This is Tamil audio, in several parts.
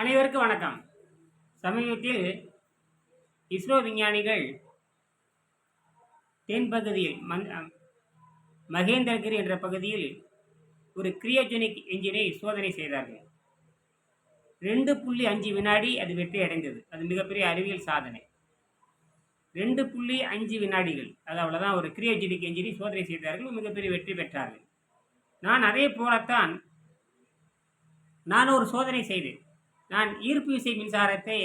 அனைவருக்கும் வணக்கம். சமீபத்தில் இஸ்ரோ விஞ்ஞானிகள் தென்பகுதியில் மந் மகேந்திரகிரி என்ற பகுதியில் ஒரு கிரியோஜெனிக் என்ஜினை சோதனை செய்தார்கள். ரெண்டு புள்ளி அஞ்சு வினாடி அது வெற்றி அடைந்தது. அது மிகப்பெரிய அறிவியல் சாதனை. ரெண்டு புள்ளி அஞ்சு வினாடிகள் அது அவ்வளோதான் ஒரு கிரியோஜெனிக் என்ஜினை சோதனை செய்தார்கள் மிகப்பெரிய வெற்றி பெற்றார்கள். நான் அதே போலத்தான் நான் ஒரு சோதனை செய்தேன். நான் ஈர்ப்பு விசை மின்சாரத்தை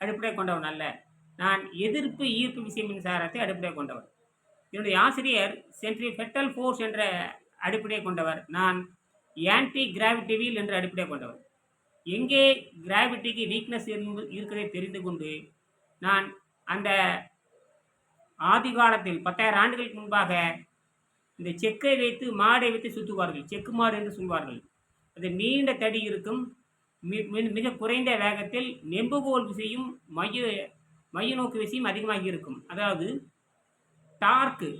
அடிப்படை கொண்டவன் அல்ல. நான் எதிர்ப்பு ஈர்ப்பு விசை மின்சாரத்தை அடிப்படை கொண்டவர் என்னுடைய ஆசிரியர் சென்ட்ரி ஃபெட்டல் ஃபோர்ஸ் என்ற அடிப்படையை கொண்டவர். நான் ஆன்டி கிராவிட்டி வீல் என்ற அடிப்படையை கொண்டவர் எங்கே கிராவிட்டிக்கு வீக்னஸ் இருக்கிறதை தெரிந்து கொண்டு நான் அந்த ஆதி காலத்தில் பத்தாயிரம் ஆண்டுகளுக்கு முன்பாக இந்த செக்கை வைத்து மாடை வைத்து சுற்றுவார்கள் செக்கு மாடு என்று சொல்வார்கள். அது நீண்ட தடி இருக்கும். மிக குறைந்த வேகத்தில் நெம்புகோல் விசையும் மைய மைய நோக்கு விசையும் அதிகமாக இருக்கும். அதாவது டார்க்கு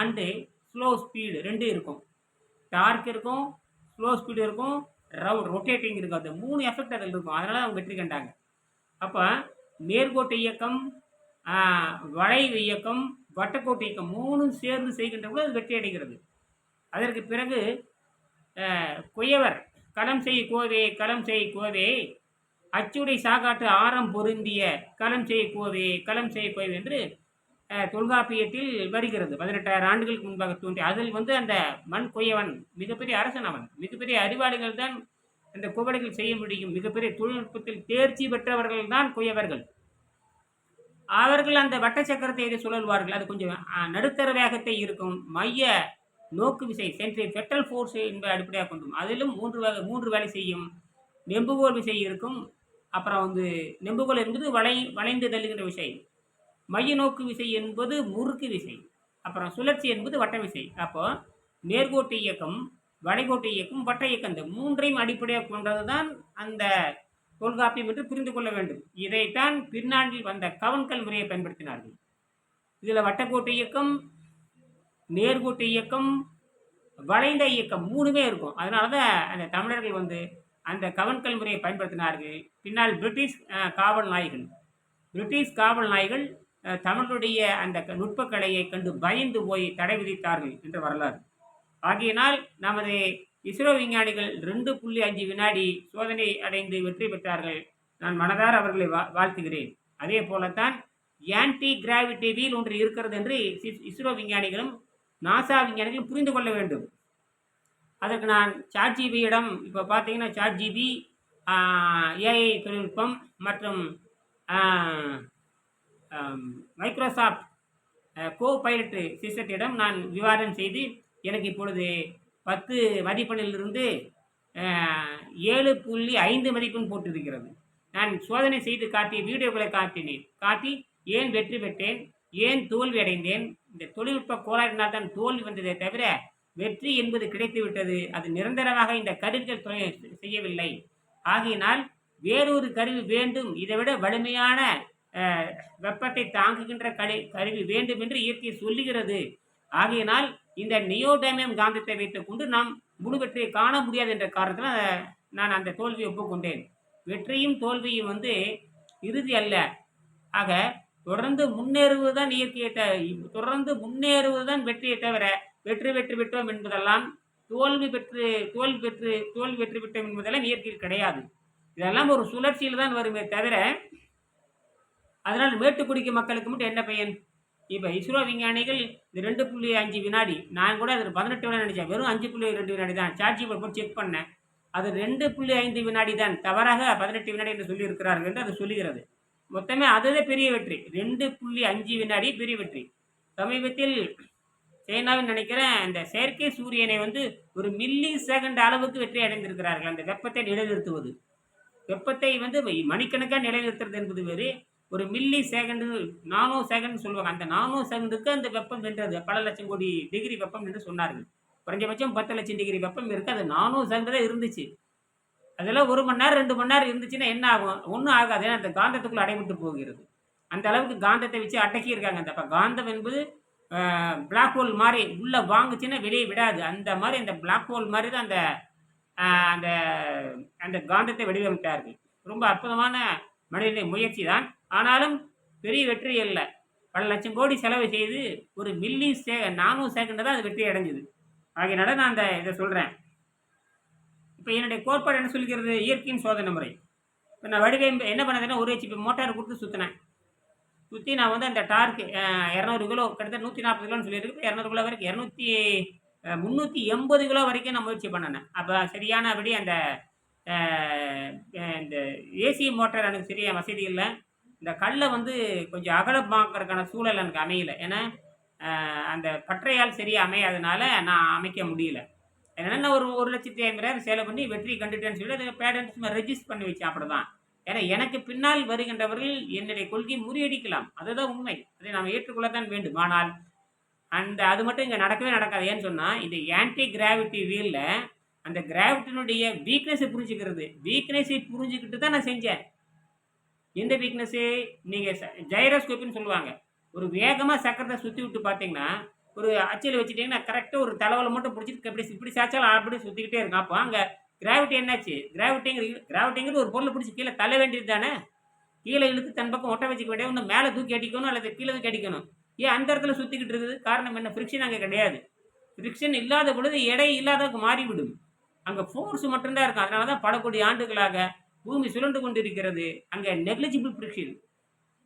அண்டு ஸ்லோ ஸ்பீடு ரெண்டு இருக்கும். டார்க் இருக்கும் ஸ்லோ ஸ்பீடு இருக்கும் ரவுண்ட் ரொட்டேட்டிங் இருக்கும். அந்த மூணு எஃபெக்ட் அதில் இருக்கும். அதனால் அவங்க வெற்றி கண்டாங்க. அப்போ நேர்கோட்டு இயக்கம் வளைவு இயக்கம் வட்டக்கோட்டு இயக்கம் மூணும் சேர்ந்து செய்கின்ற போது அது வெற்றி அடைகிறது. அதற்கு பிறகு குயவர் களம் செய் கோவே களம் செய் கோவே அச்சுடை சாகாட்டு ஆரம் பொருந்திய களம் செய் கோவே களம் செய் கோவே என்று தொல்காப்பியத்தில் வருகிறது. பதினெட்டாயிரம் ஆண்டுகளுக்கு முன்பாக தோன்றி அதில் வந்து அந்த மண் கொய்யவன் மிகப்பெரிய அரசன் அவன். மிகப்பெரிய அறிவாளிகள் தான் அந்த குவடைகள் செய்ய முடியும். மிகப்பெரிய தொழில்நுட்பத்தில் தேர்ச்சி பெற்றவர்கள் தான் குயவர்கள் அவர்கள் அந்த வட்ட சக்கரத்தை எதை சுழல்வார்கள்? அது கொஞ்சம் நடுத்தர வேகத்தை இருக்கும். மைய நோக்கு விசை சென்ட்ரி ஃபெட்டல் ஃபோர்ஸ் என்பதை அடிப்படையாக கொண்டும். அதிலும் மூன்று வகை மூன்று வேலை செய்யும் நெம்புகோல் விசை இருக்கும். அப்புறம் வந்து நெம்புகோல் என்பது வளை வளைந்து தள்ளுகின்ற விசை. மைய நோக்கு விசை என்பது முறுக்கு விசை. அப்புறம் சுழற்சி என்பது வட்ட விசை. அப்போ நேர்கோட்டு இயக்கம் வடைகோட்டு இயக்கம் வட்ட இயக்கம் இந்த மூன்றையும் அடிப்படையாக கொண்டது தான் அந்த தொல்காப்பியம் என்று புரிந்து கொள்ள வேண்டும். இதைத்தான் பின்னாண்டில் வந்த கவன்கல் முறையை பயன்படுத்தினார்கள். இதில் வட்டக்கோட்டு இயக்கம் நேர்கோட்டு இயக்கம் வளைந்த இயக்கம் மூணுமே இருக்கும். அதனால தான் அந்த தமிழர்கள் வந்து அந்த கவன்கல் முறையை பயன்படுத்தினார்கள். பின்னால் பிரிட்டிஷ் காவல் நாய்கள். பிரிட்டிஷ் காவல் நாய்கள் அஹ், தமிழருடைய அந்த நுட்பக்கலையை கண்டு பயந்து போய் தடை விதித்தார்கள் என்ற வரலாறு. ஆகையினால் நமது இஸ்ரோ விஞ்ஞானிகள் ரெண்டு புள்ளி அஞ்சு வினாடி சோதனை அடைந்து வெற்றி பெற்றார்கள். நான் மனதார அவர்களை வா வாழ்த்துகிறேன். அதே போலத்தான் ஆன்டி கிராவிட்டி வீல் ஒன்று இருக்கிறது என்று இஸ்ரோ விஞ்ஞானிகளும் நாசா விஞ்ஞானிகள் புரிந்து கொள்ள வேண்டும். அதற்கு நான் சாட் ஜிபியிடம் இப்போ பார்த்தீங்கன்னா சாட் ஜிபி ஏஐ தொழில்நுட்பம் மற்றும் மைக்ரோசாஃப்ட் கோ பைலட் சிஸ்டத்திடம் நான் விவாதம் செய்து எனக்கு இப்பொழுது பத்து மதிப்பெண்ணிலிருந்து ஏழு புள்ளி ஐந்து மதிப்பெண் போட்டிருக்கிறது. நான் சோதனை செய்து காட்டிய வீடியோக்களை காட்டினேன். காட்டி ஏன் வெற்றி பெற்றேன்? ஏன் தோல்வி அடைந்தேன் இந்த தொழில்நுட்ப கோளாறினால் தான் தோல்வி வந்ததே தவிர வெற்றி என்பது கிடைத்துவிட்டது. அது நிரந்தரமாக இந்த கருவிகள் துணை செய்யவில்லை. ஆகையினால் வேறொரு கருவி வேண்டும். இதைவிட வலிமையான வெப்பத்தை தாங்குகின்ற கரு கருவி வேண்டும் என்று இயற்கை சொல்லுகிறது. ஆகையினால் இந்த நியோடைமியம் காந்தத்தை வைத்துக்கொண்டு நாம் முழு வெற்றியை காண முடியாது என்ற காரணத்தில் நான் அந்த தோல்வியை ஒப்புக்கொண்டேன். வெற்றியும் தோல்வியும் வந்து இறுதி அல்ல. ஆக தொடர்ந்து முன்னேறுவது தான் இயற்கையை த தொடர்ந்து முன்னேறுவது தான் வெற்றியை தவிர வெற்றி வெற்றி விட்டோம் என்பதெல்லாம் தோல்வி பெற்று தோல்வி பெற்று தோல்வி வெற்றி விட்டோம் என்பதெல்லாம் இயற்கையில் கிடையாது. இதெல்லாம் ஒரு சுழற்சியில் தான் வருமே தவிர அதனால் மேட்டுக்குடிக்கு மக்களுக்கு மட்டும் என்ன பயன்? இப்போ இஸ்ரோ விஞ்ஞானிகள் இந்த ரெண்டு புள்ளி அஞ்சு வினாடி நான் கூட அது பதினெட்டு வினாடி நினச்சேன் வெறும் அஞ்சு புள்ளி ரெண்டு வினாடி தான் சாட்சி போட்டு செக் பண்ணேன். அது ரெண்டு புள்ளி ஐந்து வினாடி தான் தவறாக பதினெட்டு வினாடி என்று சொல்லியிருக்கிறார்கள் என்று அது சொல்லுகிறது. மொத்தமே அதுதான் பெரிய வெற்றி. ரெண்டு புள்ளி அஞ்சு வினாடி பெரிய வெற்றி. சமீபத்தில் சைனாவில் நினைக்கிறேன் அந்த செயற்கை சூரியனை வந்து ஒரு மில்லி செகண்ட் அளவுக்கு வெற்றி அடைந்திருக்கிறார்கள். அந்த வெப்பத்தை நிலைநிறுத்துவது. வெப்பத்தை வந்து மணிக்கணக்காக நிலைநிறுத்துறது என்பது வேறு. ஒரு மில்லி செகண்டு நானோ செகண்ட் சொல்லுவாங்க. அந்த நானோ செகண்டுக்கு அந்த வெப்பம் வென்றது. பல லட்சம் கோடி டிகிரி வெப்பம் என்று சொன்னார்கள். குறைஞ்சபட்சம் பத்து லட்சம் டிகிரி வெப்பம் இருக்குது அது நானோ செகண்ட் தான் இருந்துச்சு. அதெல்லாம் ஒரு மணி நேரம் ரெண்டு மணி நேரம் இருந்துச்சுன்னா என்ன ஆகும்? ஒன்றும் ஆகாது. ஏன்னா அந்த காந்தத்துக்குள்ளே அடைபட்டு போகிறது. அந்த அளவுக்கு காந்தத்தை வச்சு அடக்கியிருக்காங்க. அந்த அப்போ காந்தம் என்பது பிளாக் ஹோல் மாதிரி உள்ளே வாங்குச்சுன்னா வெளியே விடாது. அந்த மாதிரி அந்த பிளாக் ஹோல் மாதிரி தான் அந்த அந்த அந்த காந்தத்தை வடிவமைத்தார்கள். ரொம்ப அற்புதமான மனிதனுடைய முயற்சி தான். ஆனாலும் பெரிய வெற்றி இல்லை பல லட்சம் கோடி செலவு செய்து ஒரு மில்லி சே நானூறு செகண்ட் தான் அது வெற்றி அடைஞ்சுது. ஆகையினால நான் அந்த இதை சொல்கிறேன் இப்போ என்னுடைய கோட்பாடு என்ன சொல்லிக்கிறது இயற்கையின் சோதனை முறை. இப்போ நான் வடிவமைப்பு என்ன பண்ணதுன்னா ஒரு ஹெச்பி மோட்டார் கொடுத்து சுற்றினேன் சுற்றி நான் வந்து அந்த டார்க்கு இரநூறு கிலோ கிட்டத்தட்ட நூற்றி நாற்பது கிலோன்னு சொல்லியிருக்கு. இரநூறு கிலோ வரைக்கும் இரநூத்தி முந்நூற்றி எண்பது கிலோ வரைக்கும் நான் முயற்சி பண்ணினேன் அப்போ சரியானபடி அந்த இந்த ஏசி மோட்டார் எனக்கு சரியான வசதி இல்லை. இந்த கல்லை வந்து கொஞ்சம் அகலமாக்கிறதுக்கான சூழல் எனக்கு அமையலை. ஏன்னா அந்த பற்றையால் சரியாக அமையாதனால நான் அமைக்க முடியல. என்னென்ன நான் ஒரு ஒரு லட்சத்தி ஐம்பதாயிரம் செலவு பண்ணி வெற்றி கண்டுட்டேன்னு சொல்லி அதை பேரண்ட்ஸ் ரெஜிஸ்டர் பண்ணி வச்சேன் அப்படிதான் ஏன்னா எனக்கு பின்னால் வருகின்றவர்கள் என்னுடைய கொள்கையை முறியடிக்கலாம். அதுதான் உண்மை. அதை நாம் ஏற்றுக்கொள்ளத்தான் வேண்டும். ஆனால் அந்த அது மட்டும் இங்கே நடக்கவே நடக்காது. ஏன்னு சொன்னால் இந்த ஆன்டி கிராவிட்டி வீலில் அந்த கிராவிட்டினுடைய வீக்னஸை புரிஞ்சுக்கிறது. வீக்னஸை புரிஞ்சுக்கிட்டு தான் நான் செஞ்சேன். எந்த வீக்னஸ்ஸு நீங்கள் ஜைரோஸ்கோப்னு சொல்லுவாங்க. ஒரு வேகமாக சக்கரத்தை சுற்றி விட்டு பார்த்தீங்கன்னா ஒரு அச்சில் வச்சுட்டிங்கன்னா கரெக்டாக ஒரு தலைவலை மட்டும் பிடிச்சிட்டு இப்படி இப்படி சாய்ச்சாலும் அப்படி சுற்றிக்கிட்டே இருக்கும். அப்போ அங்கே கிராவிட்டி என்னாச்சு? கிராவிட்டிங்கிற கிராவிட்டிங்கிறது ஒரு பொருளை பிடிச்சி கீழே தள்ள வேண்டியது தானே? கீழே இழுத்து தன் பக்கம் ஒட்ட வச்சுக்க வேண்டிய ஒன்று மேலே தூக்கி அடிக்கணும் அல்லது கீழே தூக்கி அடிக்கணும். ஏன் அந்த இடத்துல சுற்றிக்கிட்டு இருக்குது? காரணம் என்ன? ஃப்ரிக்ஷன் அங்கே கிடையாது. ஃப்ரிக்ஷன் இல்லாத பொழுது எடை இல்லாதவங்க மாறிவிடும். அங்கே ஃபோர்ஸ் மட்டும்தான் இருக்கும். அதனால தான் பல கோடி ஆண்டுகளாக பூமி சுழண்டு கொண்டிருக்கிறது. அங்கே negligible friction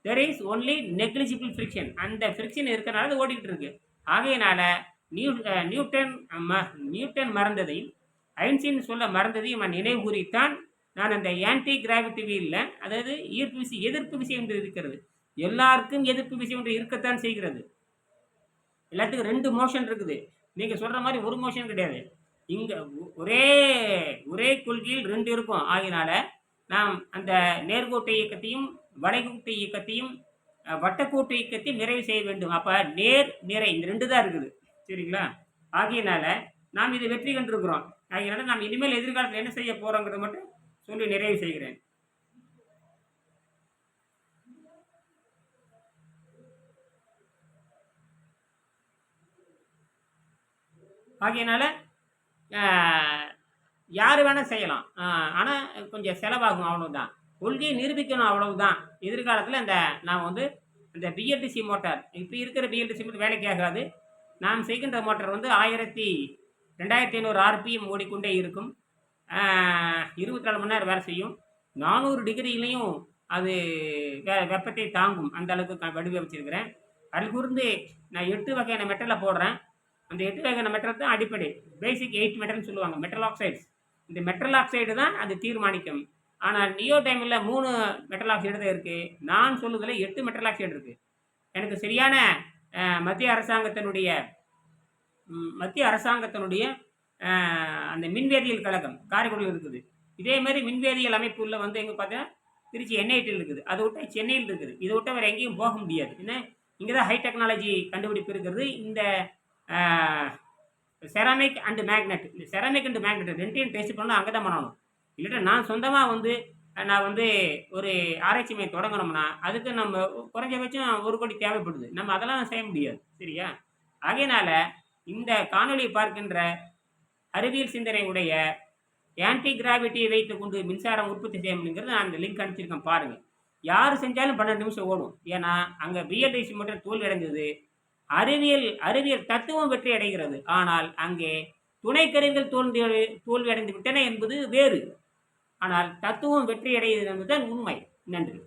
there is only negligible friction அந்த ஃப்ரிக்ஷன் இருக்கிறனால அது ஓடிக்கிட்டு இருக்கு. ஆகையினால நியூ நியூட்டன் ம- நியூட்டன் மறந்ததையும் ஐன்ஸ்டீன் சொல்ல மறந்ததையும் நான் நினைவு கூறித்தான். நான் அந்த ஆன்டி கிராவிட்டி வீலில் அதாவது ஈர்ப்பு விசை எதிர்ப்பு விசை என்று இருக்கிறது. எல்லாருக்கும் எதிர்ப்பு விசை ஒன்று இருக்கத்தான் செய்கிறது. எல்லாத்துக்கும் ரெண்டு மோஷன் இருக்குது. நீங்கள் சொல்கிற மாதிரி ஒரு மோஷன் கிடையாது. இங்கே ஒரே ஒரே கொள்கையில் ரெண்டு இருக்கும். ஆகினால நாம் அந்த நேர்கோட்டை இயக்கத்தையும் வளைகோட்டு இயக்கத்தையும் வட்டக்கூட்டு இயக்கத்தை நிறைவு செய்ய வேண்டும். அப்போ நேர் நிறை இந்த ரெண்டு தான் இருக்குது. சரிங்களா? ஆகையினால நாம் இதை வெற்றி கண்டிருக்கிறோம். ஆகையினால நாம் இனிமேல் எதிர்காலத்தில் என்ன செய்ய போகிறோங்கிறத மட்டும் சொல்லி நிறைவு செய்கிறேன். ஆகையினால யார் வேணால் செய்யலாம். ஆனால் கொஞ்சம் செலவாகும் அவ்வளவுதான். கொள்கையை நிரூபிக்கணும் அவ்வளவுதான். எதிர்காலத்தில் அந்த நாம் வந்து இந்த பிஎல்டிசி மோட்டார் இப்போ இருக்கிற பிஎல்டிசி மோட்டர் வேலைக்கு ஆகாது. நாம் செய்கின்ற மோட்டார் வந்து ஆயிரத்தி ரெண்டாயிரத்தி ஐநூறு ஆர்பிஎம் ஓடிக்கொண்டே இருக்கும். இருபத்தி நாலு மணி நேரம் வேலை செய்யும். நானூறு டிகிரியிலையும் அது வெ வெப்பத்தை தாங்கும். அந்த அளவுக்கு வடிவமைச்சிருக்கிறேன் அதில் கூர்ந்து நான் எட்டு வகையான மெட்டலை போடுறேன். அந்த எட்டு வகையான மெட்டல் தான் அடிப்படை. பேசிக் எயிட் மெட்டல்னு சொல்லுவாங்க. மெட்டல் ஆக்சைட்ஸ் இந்த மெட்டல் ஆக்சைடு தான் அது தீர்மானிக்கும். ஆனால் நியோ டைமில் மூணு மெட்டல் ஆக்சைடு தான் இருக்குது நான் சொல்லுதில் எட்டு மெட்டல் ஆக்சைடு இருக்குது எனக்கு சரியான மத்திய அரசாங்கத்தினுடைய மத்திய அரசாங்கத்தினுடைய அந்த மின்வேதியியல் கழகம் காரைக்குடியில் இருக்குது. இதே மாதிரி மின்வேதியியல் அமைப்புள்ள வந்து எங்கே பார்த்தீங்கன்னா திருச்சி என்ஐடியில் இருக்குது. அதை விட்டு சென்னையில் இருக்குது. இதை விட்டு வேறு எங்கேயும் போக முடியாது. என்ன? இங்கே தான் ஹை டெக்னாலஜி கண்டுபிடிப்பு இருக்கிறது இந்த செராமிக் அண்டு மேக்னெட் இந்த செராமிக் அண்டு மேக்னெட் ரெண்டையும் டெஸ்ட் பண்ணணும். அங்கே தான் பண்ணணும். இல்லைட்டா நான் சொந்தமாக வந்து நான் வந்து ஒரு ஆராய்ச்சி மையம் தொடங்கணும்னா அதுக்கு நம்ம குறைஞ்சபட்சம் ஒரு கோடி தேவைப்படுது. நம்ம அதெல்லாம் செய்ய முடியாது. சரியா? ஆகையினால இந்த காணொலியை பார்க்கின்ற அறிவியல் சிந்தனையுடைய ஆன்டி கிராவிட்டியை வைத்துக் கொண்டு மின்சாரம் உற்பத்தி செய்ய முடியுங்கிறது நான் அந்த லிங்க் அனுப்பிச்சிருக்கேன். பாருங்கள் யார் செஞ்சாலும் பன்னெண்டு நிமிஷம் ஓடும். ஏன்னா அங்கே பிஎல்டிசி மட்டும் தோல்வியடைஞ்சது அறிவியல் அறிவியல் தத்துவம் வெற்றி அடைகிறது. ஆனால் அங்கே துணைக்கருவிகள் தோல்வி தோல்வி அடைந்து விட்டன என்பது வேறு. ஆனால் தத்துவம் வெற்றி என்பதுதான் உண்மை. நன்றி.